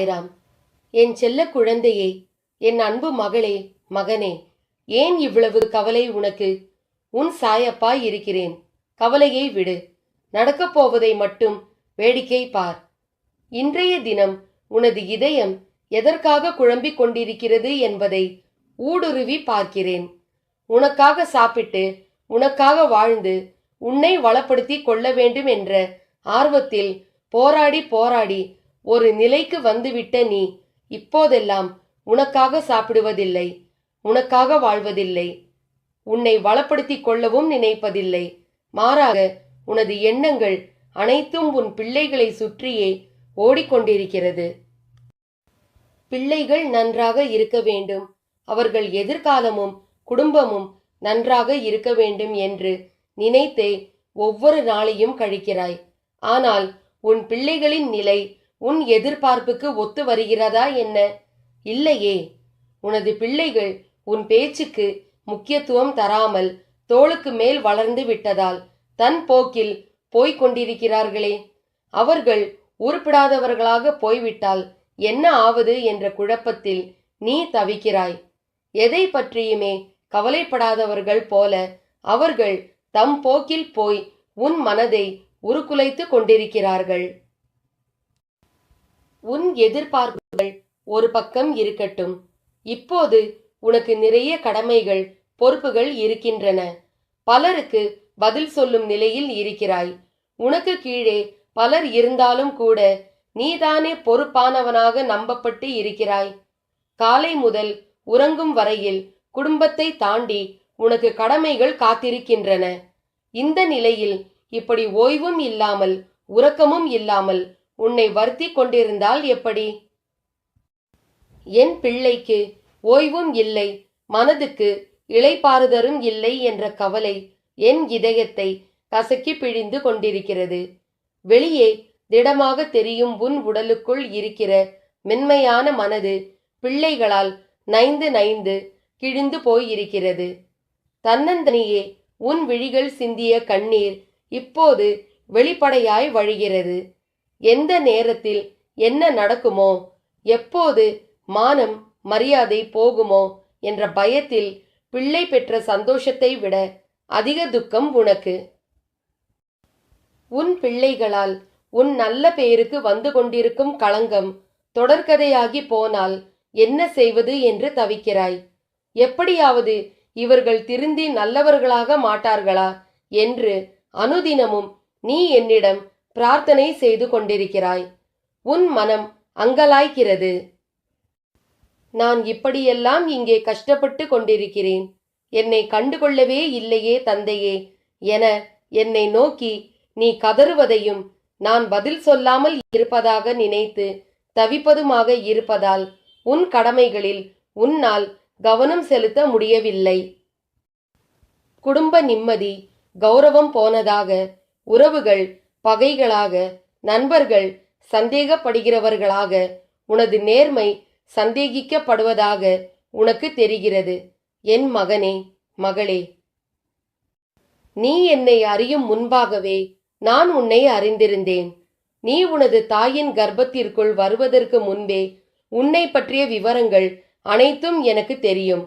சாய்ராம் என் செல்ல குழந்தையே என் அன்பு மகளே மகனே ஏன் இவ்வளவு கவலை உனக்கு? உன் சாயப்பா இருக்கிறேன். கவலையை விடு. நடக்கப் போவதை மட்டும் வேடிக்கை பார். இன்றைய தினம் உனது இதயம் எதற்காக குழம்பிக் கொண்டிருக்கிறது என்பதை ஊடுருவி பார்க்கிறேன். உனக்காக சாப்பிட்டு உனக்காக வாழ்ந்து உன்னை வளப்படுத்தி கொள்ள வேண்டும் என்ற ஆர்வத்தில் போராடி போராடி ஒரு நிலைக்கு வந்துவிட்ட நீ இப்போதெல்லாம் உனக்காக சாப்பிடுவதில்லை உனக்காக வாழ்வதில்லை உன்னை வளப்படுத்திக் கொள்ளவும் நினைப்பதில்லை. மாறாக உனது எண்ணங்கள் அனைத்தும் உன் பிள்ளைகளை சுற்றியே ஓடிக்கொண்டிருக்கிறது. பிள்ளைகள் நன்றாக இருக்க வேண்டும். அவர்கள் எதிர்காலமும் குடும்பமும் நன்றாக இருக்க வேண்டும் என்று நினைத்தே ஒவ்வொரு நாளையும் கழிக்கிறாய். ஆனால் உன் பிள்ளைகளின் நிலை உன் எதிர்பார்ப்புக்கு ஒத்து வருகிறதா என்ன? இல்லையே. உனது பிள்ளைகள் உன் பேச்சுக்கு முக்கியத்துவம் தராமல் தோளுக்கு மேல் வளர்ந்து விட்டதால் தன் போக்கில் போய்க் கொண்டிருக்கிறார்களே. அவர்கள் உருப்பிடாதவர்களாக போய்விட்டால் என்ன ஆவது என்ற குழப்பத்தில் நீ தவிக்கிறாய். எதை பற்றியுமே கவலைப்படாதவர்கள் போல அவர்கள் தம் போக்கில் போய் உன் மனதை உருக்குலைத்து கொண்டிருக்கிறார்கள். உன் எதிர்பார்ப்புகள் ஒரு பக்கம் இருக்கட்டும். இப்போது உனக்கு நிறைய கடமைகள் பொறுப்புகள் இருக்கின்றன. பலருக்கு பதில் சொல்லும் நிலையில் இருக்கிறாய். உனக்கு கீழே பலர் இருந்தாலும் கூட நீதானே பொறுப்பானவனாக நம்பப்பட்டு இருக்கிறாய். காலை முதல் உறங்கும் வரையில் குடும்பத்தை தாண்டி உனக்கு கடமைகள் காத்திருக்கின்றன. இந்த நிலையில் இப்படி ஓய்வும் இல்லாமல் உறக்கமும் இல்லாமல் உன்னை வருத்தி கொண்டிருந்தால் எப்படி? என் பிள்ளைக்கு ஓய்வும் இல்லை மனதுக்கு இளைப்பாறுதரும் இல்லை என்ற கவலை என் இதயத்தை கசக்கி பிழிந்து கொண்டிருக்கிறது. வெளியே திடமாக தெரியும் உன் உடலுக்குள் இருக்கிற மென்மையான மனது பிள்ளைகளால் நைந்து நைந்து கிழிந்து போயிருக்கிறது. தன்னந்தனியே உன் விழிகள் சிந்திய கண்ணீர் இப்போது வெளிப்படையாய் வழிகிறது. எந்த நேரத்தில் என்ன நடக்குமோ எப்போது மானம் மரியாதை போகுமோ என்ற பயத்தில் பிள்ளை பெற்ற சந்தோஷத்தை விட அதிக துக்கம் உனக்கு. உன் பிள்ளைகளால் உன் நல்ல பெயருக்கு வந்து கொண்டிருக்கும் களங்கம் தொடர்கதையாகி போனால் என்ன செய்வது என்று தவிக்கிறாய். எப்படியாவது இவர்கள் திருந்தி நல்லவர்களாக மாட்டார்களா என்று அனுதினமும் நீ என்னிடம் பிரார்த்தனை செய்து கொண்டிருக்கிறாய். உன் மனம் அங்கலாய்க்கிறது நான் இப்படியெல்லாம் இங்கே கஷ்டப்பட்டு கொண்டிருக்கிறேன். என்னை கண்டுகொள்ளவே இல்லையே தந்தையே. என என்னை நோக்கி நீ கதறுவதையும் நான் பதில் சொல்லாமல் இருப்பதாக நினைத்து தவிப்பதுமாக இருப்பதால் உன் கடமைகளில் உன்னால் கவனம் செலுத்த முடியவில்லை. குடும்ப நிம்மதி கௌரவம் போனதாக உறவுகள் பகைகளாக நண்பர்கள் சந்தேகப்படுகிறவர்களாக உனது நேர்மை சந்தேகிக்கப்படுவதாக உனக்கு தெரிகிறது. என் மகனே மகளே நீ என்னை அறியும் முன்பாகவே நான் உன்னை அறிந்திருந்தேன். நீ உனது தாயின் கர்ப்பத்திற்குள் வருவதற்கு முன்பே உன்னை பற்றிய விவரங்கள் அனைத்தும் எனக்கு தெரியும்.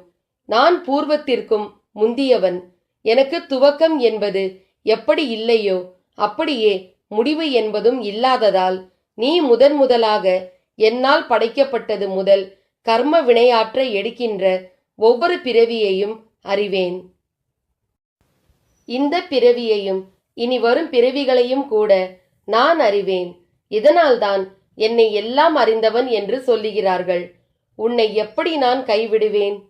நான் பூர்வத்திற்கும் முந்தியவன். எனக்கு துவக்கம் என்பது எப்படி இல்லையோ அப்படியே முடிவு என்பதும் இல்லாததால் நீ முதன் முதலாக என்னால் படைக்கப்பட்டது முதல் கர்ம வினையாற்ற எடுக்கின்ற ஒவ்வொரு பிறவியையும் அறிவேன். இந்த பிறவியையும் இனி வரும் பிறவிகளையும் கூட நான் அறிவேன். இதனால்தான் என்னை எல்லாம் அறிந்தவன் என்று சொல்லுகிறார்கள். உன்னை எப்படி நான் கைவிடுவேன்?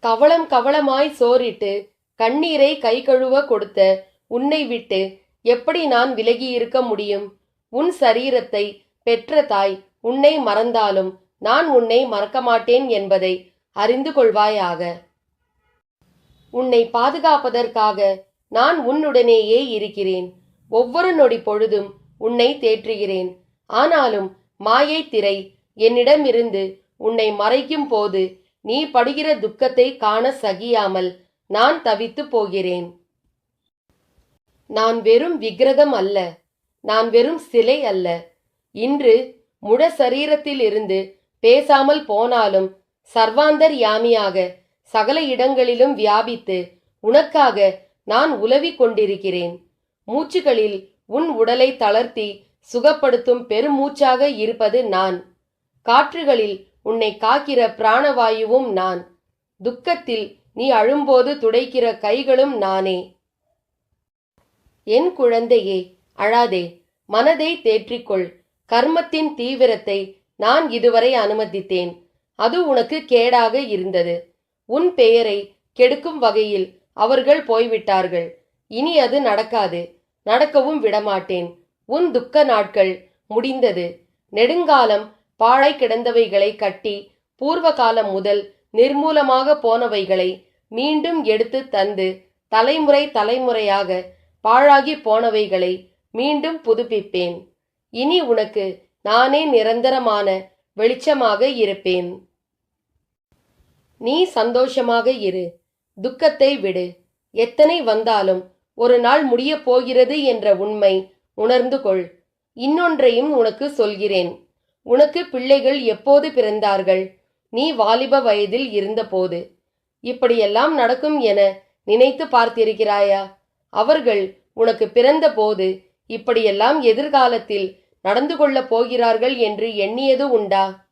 கவளம் கவளமாய் சோறிட்டு கண்ணீரை கை கழுவ கொடுத்த உன்னை விட்டு எப்படி நான் விலகி இருக்க முடியும்? உன் சரீரத்தை பெற்ற தாய் உன்னை மறந்தாலும் நான் உன்னை மறக்க மாட்டேன் என்பதை அறிந்து கொள்வாயாக. உன்னை பாதுகாப்பதற்காக நான் உன்னுடனேயே இருக்கிறேன். ஒவ்வொரு நொடி பொழுதும் உன்னை தேற்றுகிறேன். ஆனாலும் மாயை திரை என்னிடமிருந்து உன்னை மறைக்கும் போது நீ படுகிற துக்கத்தை காண சகியாமல் நான் தவித்து போகிறேன். நான் வெறும் விக்கிரகம் அல்ல நான் வெறும் சிலை அல்ல. இன்று முழ சரீரத்தில் இருந்து பேசாமல் போனாலும் சர்வாந்தர் யாமியாக சகல இடங்களிலும் வியாபித்து உனக்காக நான் உலவிக் கொண்டிருக்கிறேன். மூச்சுகளில் உன் உடலை தளர்த்தி சுகப்படுத்தும் பெருமூச்சாக இருப்பது நான். காற்றுகளில் உன்னை காக்கிற பிராணவாயுவும் நான். துக்கத்தில் நீ அழும்போது துடைக்கிற கைகளும் நானே. என் குழந்தையே அழாதே மனதை தேற்றிக்கொள். கர்மத்தின் தீவிரத்தை நான் இதுவரை அனுமதித்தேன். அது உனக்கு கேடாக இருந்தது. உன் பெயரை கெடுக்கும் வகையில் அவர்கள் போய்விட்டார்கள். இனி அது நடக்காது. நடக்கவும் விடமாட்டேன். உன் துக்க நாட்கள் முடிந்தது. நெடுங்காலம் பாழை கிடந்தவைகளை கட்டி பூர்வ காலம் முதல் நிர்மூலமாக போனவைகளை மீண்டும் எடுத்து தந்து தலைமுறை தலைமுறையாக பாழாகி போனவைகளை மீண்டும் புதுப்பிப்பேன். இனி உனக்கு நானே நிரந்தரமான வெளிச்சமாக இருப்பேன். நீ சந்தோஷமாக இரு. துக்கத்தை விடு. எத்தனை வந்தாலும் ஒரு நாள் முடியப் போகிறது என்ற உண்மை உணர்ந்து கொள். இன்னொன்றையும் உனக்கு சொல்கிறேன். உனக்கு பிள்ளைகள் எப்போது பிறந்தார்கள்? நீ வாலிப வயதில் இருந்தபோது. இப்படியெல்லாம் நடக்கும் என நினைத்து பார்த்திருக்கிறாயா? அவர்கள் உனக்கு பிறந்தபோது இப்படியெல்லாம் எதிர்காலத்தில் நடந்து கொள்ளப் போகிறார்கள் என்று எண்ணியது உண்டா?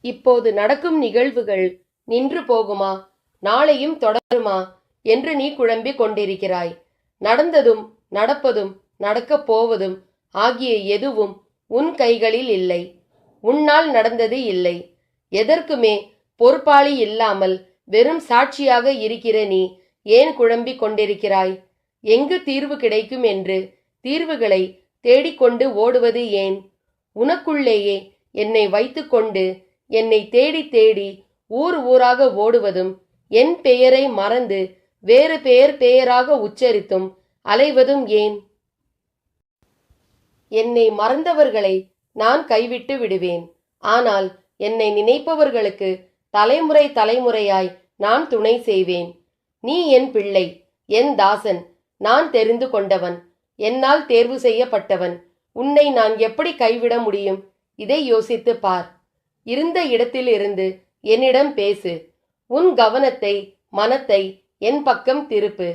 இப்போது நடக்கும் நிகழ்வுகள் நின்று போகுமா? நாளையும் தொடருமா? என்று நீ குழம்பிக் கொண்டிருக்கிறாய். நடந்ததும் நடப்பதும் நடக்கப் போவதும் ஆகிய எதுவும் உன் கைகளில் இல்லை. உன்னால் நடந்தது இல்லை. எதற்குமே பொறுப்பாளி இல்லாமல் வெறும் சாட்சியாக இருக்கிற நீ ஏன் குழம்பிக் கொண்டிருக்கிறாய்? எங்கு தீர்வு கிடைக்கும் என்று தீர்வுகளை தேடிக்கொண்டு ஓடுவது ஏன்? உனக்குள்ளேயே என்னை வைத்துக்கொண்டு என்னை தேடி தேடி ஊர் ஊராக ஓடுவதும் என் பெயரை மறந்து வேறு பெயர் பெயராக உச்சரித்தும் அலைவதும் ஏன்? என்னை மறந்தவர்களை நான் கைவிட்டு விடுவேன். ஆனால் என்னை நினைப்பவர்களுக்கு தலைமுறை தலைமுறையாய் நான் துணை செய்வேன். நீ என் பிள்ளை என் தாசன் நான் தெரிந்து கொண்டவன் என்னால் தேர்வு செய்யப்பட்டவன் உன்னை நான் எப்படி கைவிட முடியும்? இதை யோசித்து பார். இருந்த இடத்திலிருந்து என்னிடம் பேசு. உன் கவனத்தை மனத்தை என் பக்கம் திருப்பு.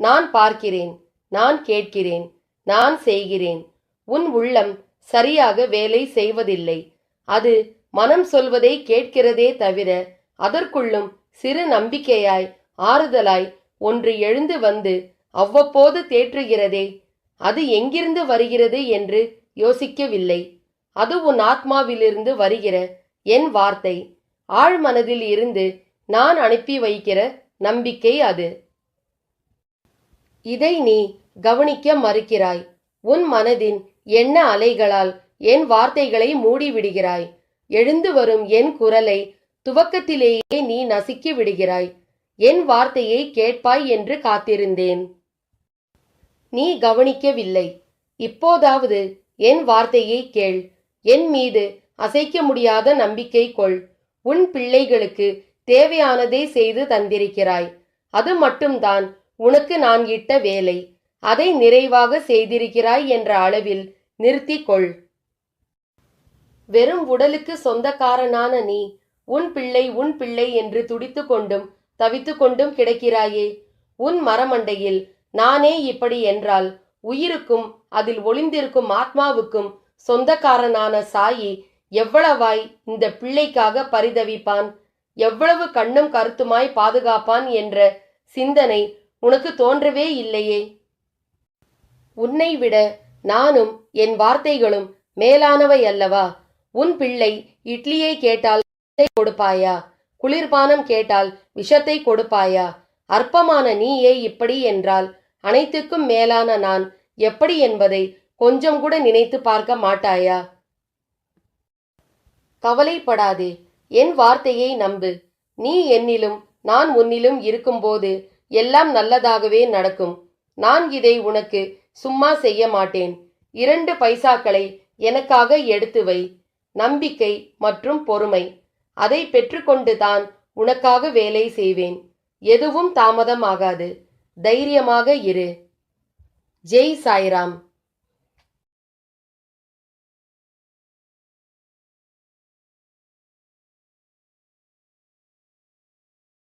நான் பார்க்கிறேன் நான் கேட்கிறேன் நான் செய்கிறேன். உன் உள்ளம் சரியாக வேலை செய்வதில்லை. அது மனம் சொல்வதை கேட்கிறதே தவிர அதற்குள்ளும் சிறு நம்பிக்கையாய் ஆறுதலாய் ஒன்று எழுந்து வந்து அவ்வப்போது தேற்றுகிறதே அது எங்கிருந்து வருகிறது என்று யோசிக்கவில்லை. அது உன் ஆத்மாவிலிருந்து வருகிற என் வார்த்தை. ஆழ்மனதில் இருந்து நான் அனுப்பி வைக்கிற நம்பிக்கை அது. இதை நீ கவனிக்க மறுக்கிறாய். உன் மனதின் எண்ண அலைகளால் என் வார்த்தைகளை மூடிவிடுகிறாய். எழுந்து வரும் என் குரலை துவக்கத்திலேயே நீ நசுக்கி விடுகிறாய். என் வார்த்தையை கேட்பாய் என்று காத்திருந்தேன். நீ கவனிக்கவில்லை. இப்போதாவது என் வார்த்தையை கேள். என் மீது அசைக்க முடியாத நம்பிக்கை கொள். உன் பிள்ளைகளுக்கு தேவையானதை செய்து தந்திருக்கிறாய். அது மட்டும்தான் உனக்கு நான் இட்ட வேலை. அதை நிறைவாக செய்திருக்கிறாய் என்ற அளவில் நிறுத்திக்கொள் வெறும் உடலுக்கு சொந்தக்காரனான நீ உன் பிள்ளை உன் பிள்ளை என்று துடித்து கொண்டும் தவித்து கொண்டும் கிடக்கிறாயே? உன் மரமண்டையில் நானே இப்படி என்றால் உயிருக்கும் அதில் ஒளிந்திருக்கும் ஆத்மாவுக்கும் சொந்தக்காரனான சாயி எவ்வளவாய் இந்த பிள்ளைக்காக பரிதவிப்பான்? எவ்வளவு கண்ணும் கருத்துமாய் பாதுகாப்பான் என்ற சிந்தனை உனக்கு தோன்றவே இல்லையே? உன்னை விட நானும் என் வார்த்தைகளும் மேலானவை அல்லவா? உன் பிள்ளை இட்லியை கேட்டால் கொடுப்பாயா? குளிர்பானம் கேட்டால் விஷத்தை கொடுப்பாயா? அற்பமான நீயே இப்படி என்றால் அனைத்துக்கும் மேலான நான் எப்படி என்பதை கொஞ்சம் கூட நினைத்து பார்க்க மாட்டாயா? கவலைப்படாதே என் வார்த்தையை நம்பு. நீ என்னிலும் நான் உன்னிலும் இருக்கும்போது எல்லாம் நல்லதாகவே நடக்கும். நான் இதை உனக்கு சும்மா செய்ய மாட்டேன். இரண்டு பைசாக்களை எனக்காக எடுத்து வை. நம்பிக்கை மற்றும் பொறுமை. அதை பெற்றுக்கொண்டு தான் உனக்காக வேலை செய்வேன். எதுவும் தாமதமாகாது. தைரியமாக இரு. ஜெய் சாய்ராம்.